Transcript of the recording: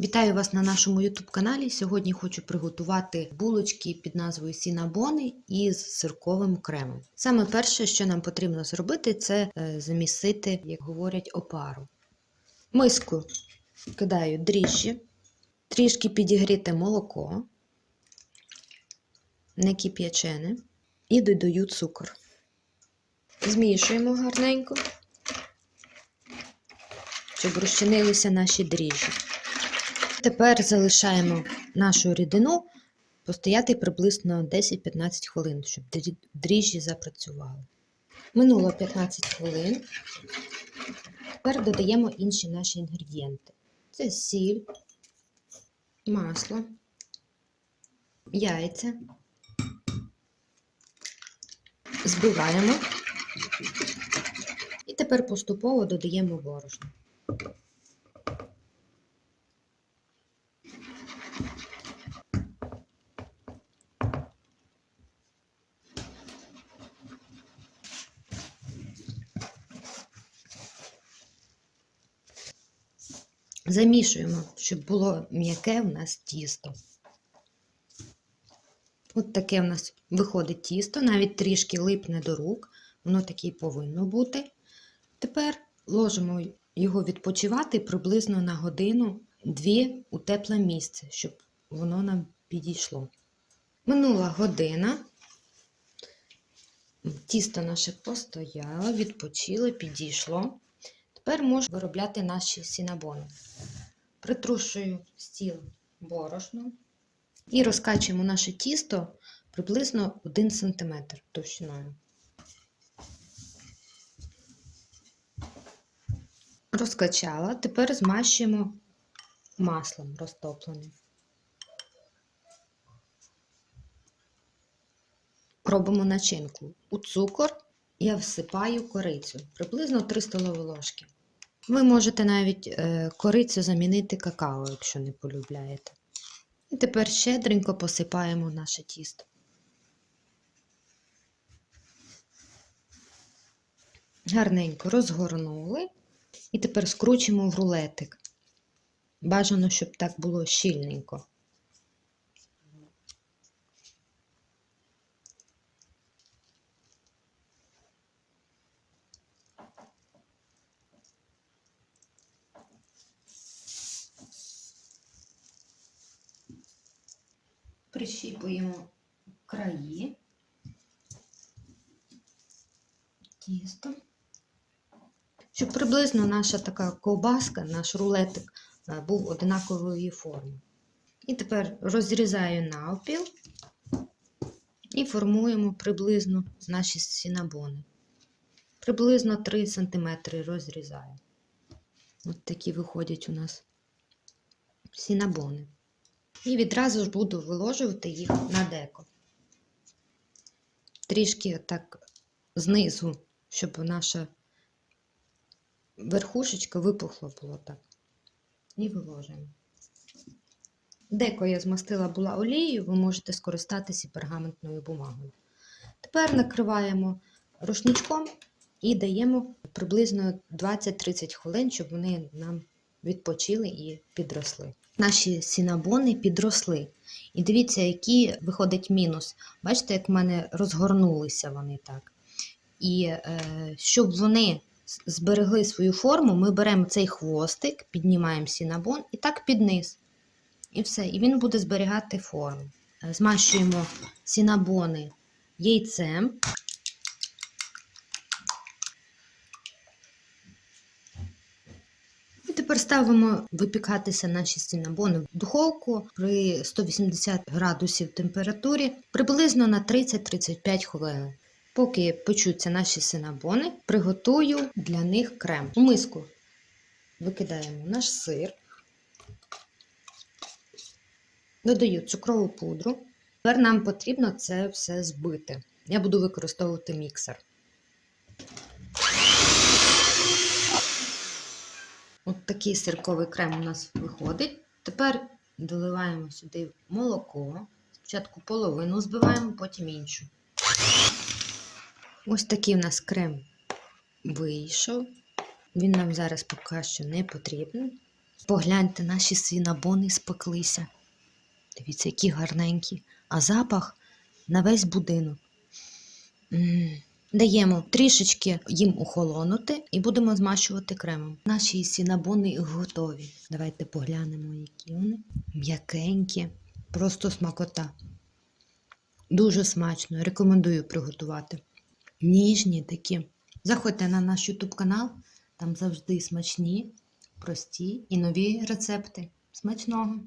Вітаю вас на нашому YouTube каналі. Сьогодні хочу приготувати булочки під назвою Сінабони із сирковим кремом. Саме перше, що нам потрібно зробити, це е, замісити, як говорять, опару. Миску кидаю дріжджі, трішки підігріте молоко, не кип'ячене, і додаю цукор. Змішуємо гарненько, щоб розчинилися наші дріжджі. Тепер залишаємо нашу рідину постояти приблизно 10-15 хвилин, щоб дріжджі запрацювали. Минуло 15 хвилин. Тепер додаємо інші наші інгредієнти: це сіль, масло, яйця. Збиваємо і тепер поступово додаємо борошно. Замішуємо, щоб було м'яке у нас тісто. От таке у нас виходить тісто, навіть трішки липне до рук, воно таке повинно бути. Тепер ложимо його відпочивати приблизно на годину-дві у тепле місце, щоб воно нам підійшло. Минула година. Тісто наше постояло, відпочило, підійшло. Тепер можна виробляти наші сінабони. Притрушую стіл борошном і розкачуємо наше тісто приблизно 1 см товщиною. Розкачала, тепер змащуємо маслом розтопленим. Робимо начинку. У цукор я всипаю корицю, приблизно 3 столові ложки. Ви можете навіть е, корицю замінити какао, якщо не полюбляєте. І тепер щедренько посипаємо наше тісто. Гарненько розгорнули. І тепер скручуємо в рулетик. Бажано, щоб так було щільненько. Прищіпуємо краї тісто, щоб приблизно наша така ковбаска, наш рулетик був однакової форми. І тепер розрізаю навпіл і формуємо приблизно наші сінабони. Приблизно 3 см розрізаю. От такі виходять у нас сінабони. І відразу ж буду виложувати їх на деко. Трішки так знизу, щоб наша верхушечка випухла було так. І виложуємо. Деко я змастила була олією, ви можете скористатися пергаментною бумагою. Тепер накриваємо рушничком і даємо приблизно 20-30 хвилин, щоб вони нам відпочили і підросли. Наші сінабони підросли. І дивіться, який виходить мінус. Бачите, як в мене розгорнулися вони так. І е, щоб вони зберегли свою форму, ми беремо цей хвостик, піднімаємо сінабон і так під низ. І все. І він буде зберігати форму. Змащуємо сінабони яйцем. Тепер ставимо випікатися наші сінабони в духовку при 180 градусів температурі приблизно на 30-35 хвилин. Поки печуться наші синабони, приготую для них крем. У миску викидаємо наш сир, додаю цукрову пудру. Тепер нам потрібно це все збити. Я буду використовувати міксер. Такий сирковий крем у нас виходить. Тепер доливаємо сюди молоко. Спочатку половину збиваємо, потім іншу. Ось такий у нас крем вийшов. Він нам зараз поки що не потрібен. Погляньте, наші сінабони спеклися. Дивіться, які гарненькі. А запах на весь будинок. М. Даємо трішечки їм охолонути і будемо змащувати кремом. Наші сінабони готові. Давайте поглянемо, які вони. М'якенькі, просто смакота. Дуже смачно. Рекомендую приготувати. Ніжні такі. Заходьте на наш YouTube канал, там завжди смачні, прості і нові рецепти. Смачного!